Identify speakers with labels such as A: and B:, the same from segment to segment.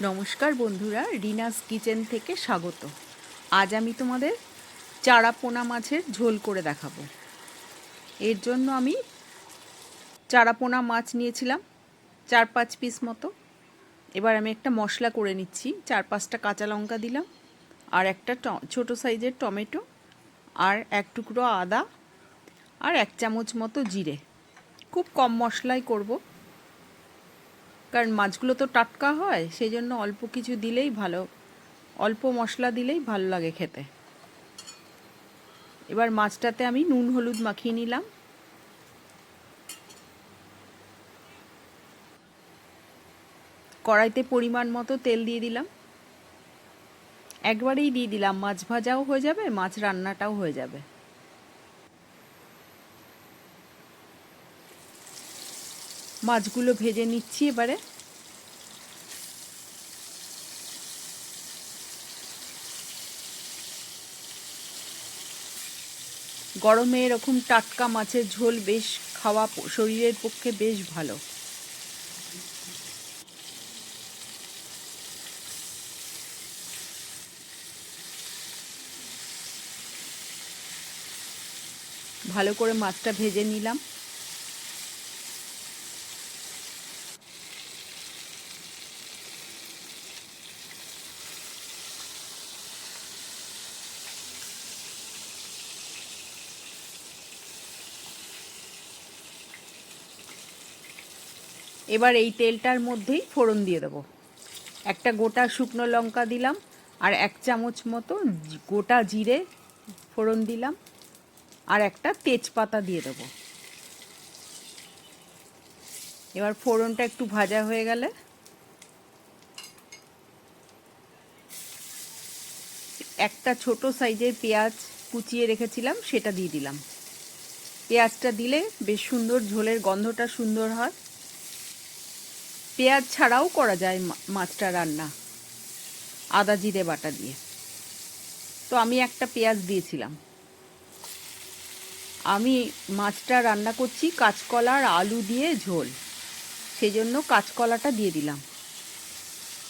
A: নমস্কার বন্ধুরা, রিনাস কিচেন থেকে স্বাগত। আজ আমি তোমাদের চারা পোনা মাছের ঝোল করে দেখাবো। এর জন্য আমি চারা পোনা মাছ নিয়েছিলাম, চার পাঁচ পিস মতো। এবার আমি একটা মশলা করে নিচ্ছি, চার পাঁচটা কাঁচা লঙ্কা দিলাম, আর একটা ছোটো সাইজের টমেটো, আর এক টুকরো আদা, আর এক চামচ মতো জিরে। খুব কম মশলাই করব কারণ মাছগুলো তো টাটকা হয় সেই জন্য অল্প কিছু দিলেই ভালো, অল্প মশলা দিলেই ভালো লাগে খেতে। এবার মাছটাতে আমি নুন হলুদ মাখিয়ে নিলাম। কড়াইতে পরিমাণ মতো তেল দিয়ে দিলাম। একবারেই দিয়ে দিলাম, মাছ ভাজাও হয়ে যাবে, মাছ রান্নাটাও হয়ে যাবে। মাছগুলো ভেজে নিচ্ছি এবারে। গরমে এরকম টাটকা মাছের ঝোল বেশ খাওয়া শরীরের পক্ষে বেশ ভালো। ভালো করে মাছটা ভেজে নিলাম। এবার এই তেলটার মধ্যেই ফোড়ন দিয়ে দেবো। একটা গোটা শুকনো লঙ্কা দিলাম আর এক চামচ মতো গোটা জিরে ফোড়ন দিলাম আর একটা তেজপাতা দিয়ে দেবো। এবার ফোড়নটা একটু ভাজা হয়ে গেলে একটা ছোট সাইজের পেঁয়াজ কুচিয়ে রেখেছিলাম, সেটা দিয়ে দিলাম। পেঁয়াজটা দিলে বেশ সুন্দর ঝোলের গন্ধটা সুন্দর হয়। পেঁয়াজ ছাড়াও করা যায় মাছটা রান্না। আদা, জিরে, বাটা দিয়ে। তো আমি একটা পেঁয়াজ দিয়েছিলাম। আমি মাছটা রান্না করছি কাঁচকলা আর আলু দিয়ে ঝোল। সেই জন্য কাঁচকলাটা দিয়ে দিলাম।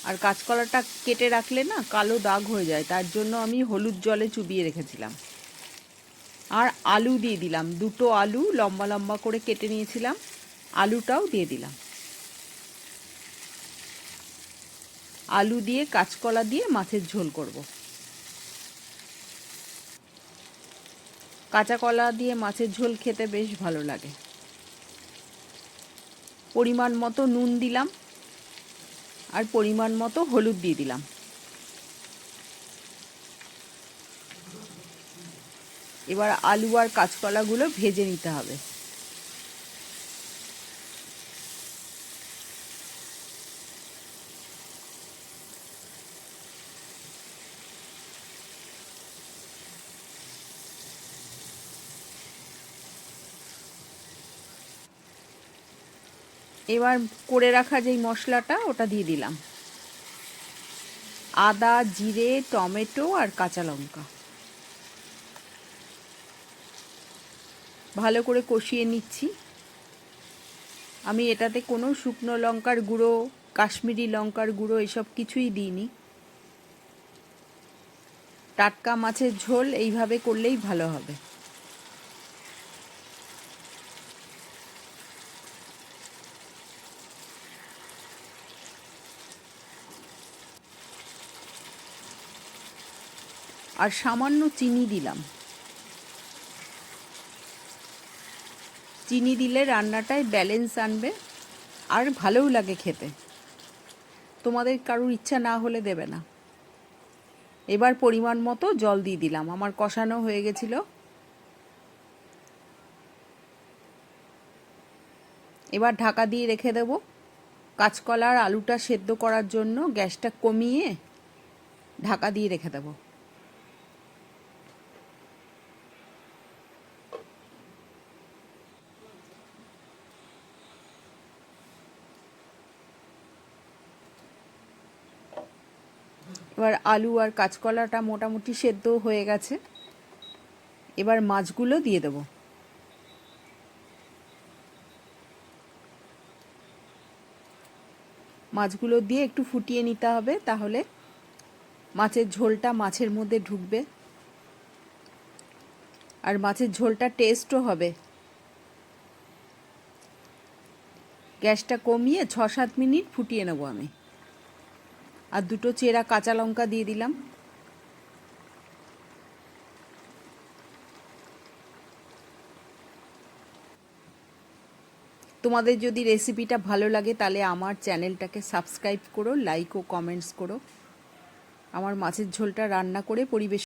A: আর কাঁচকলাটা কেটে রাখলে না কালো দাগ হয়ে যায়, তার জন্য আমি হলুদ জলে চুবিয়ে রেখেছিলাম। আর আলু দিয়ে দিলাম। দুটো আলু লম্বা লম্বা করে কেটে নিয়েছিলাম। আলুটাও দিয়ে দিলাম। আলু দিয়ে, কাঁচকলা দিয়ে মাছের ঝোল করব। কাঁচা কলা দিয়ে মাছের ঝোল খেতে বেশ ভালো লাগে। পরিমাণ মতো নুন দিলাম আর পরিমাণ মতো হলুদ দিয়ে দিলাম। এবার আলু আর কাঁচকলাগুলো ভেজে নিতে হবে। এবার করে রাখা যেই মশলাটা, ওটা দিয়ে দিলাম। আদা, জিরে, টমেটো আর কাঁচা লঙ্কা। ভালো করে কষিয়ে নিচ্ছি। আমি এটাতে কোনো শুকনো লঙ্কার গুঁড়ো, কাশ্মীরি লঙ্কার গুঁড়ো এসব কিছুই দিইনি। টাটকা মাছের ঝোল এইভাবে করলেই ভালো হবে। আর সামান্য চিনি দিলাম। চিনি দিলে রান্নাটায় ব্যালেন্স আনবে আর ভালোও লাগে খেতে। তোমাদের কারুর ইচ্ছা না হলে দেবে না। এবার পরিমাণ মতো জল দিয়ে দিলাম। আমার কষানো হয়ে গেছিল। এবার ঢাকা দিয়ে রেখে দেব। কাঁচকলার আলুটা সেদ্ধ করার জন্য গ্যাসটা কমিয়ে ঢাকা দিয়ে রেখে দেবো। এবার আলু আর কাঁচকলাটা মোটামুটি সেদ্ধ হয়ে গেছে। এবার মাছগুলো দিয়ে দেবো। মাছগুলো দিয়ে একটু ফুটিয়ে নিতে হবে, তাহলে মাছের ঝোলটা মাছের মধ্যে ঢুকবে। আর মাছের ঝোলটা টেস্টও হবে। গ্যাসটা কমিয়ে ছ সাত মিনিট ফুটিয়ে নেব আমি। আর দুটো চেরা কাঁচা লঙ্কা দিয়ে দিলাম। তোমাদের যদি রেসিপিটা ভালো লাগে, তাহলে আমার চ্যানেলটাকে সাবস্ক্রাইব করো লাইক ও কমেন্টস করো। আমার মাছের ঝোলটা রান্না করে পরিবেশ